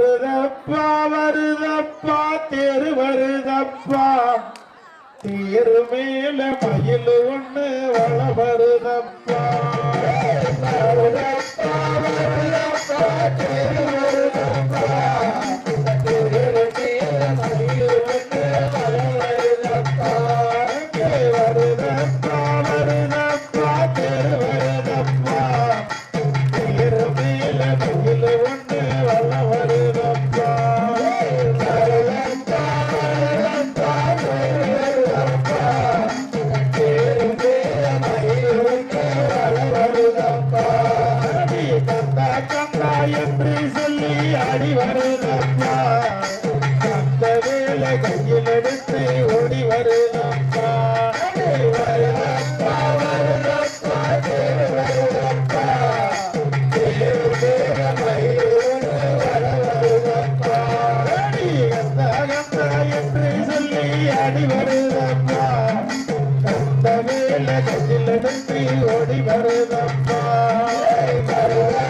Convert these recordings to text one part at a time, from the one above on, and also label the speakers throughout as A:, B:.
A: வருதப்பா வருதப்பா தேர் வருதப்பா. தேர் மேல மயில் ஒண்ணு வள வருதப்பா. என்று சொல்லி அடிவருதம்மா அந்த வேலை கையில் எடுத்து ஓடி வருதம்மா ஓடி வருதப்பா வருதப்பா.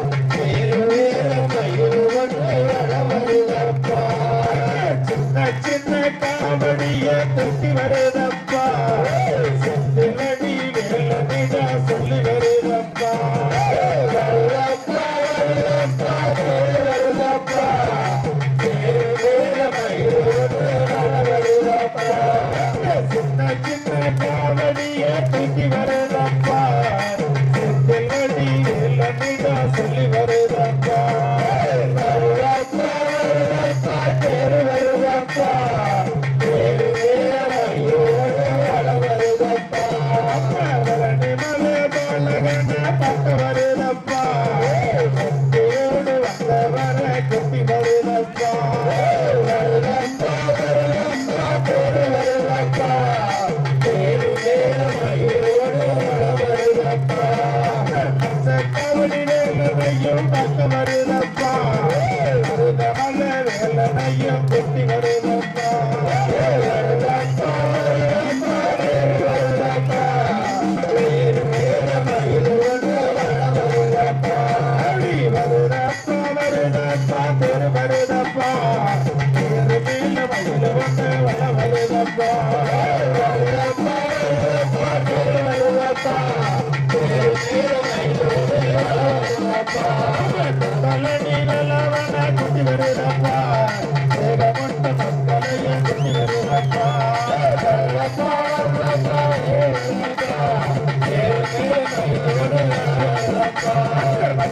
A: நடிய தொட்டி வரதப்பா. செத்து நடி வெள்ளமிட சொல்லி வரதப்பா. சின்ன சின்ன காவடிய தொட்டி வரதப்பா. மலையும் கட்டி வருவோம் வருதப்பா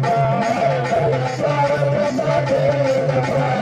A: Thank you.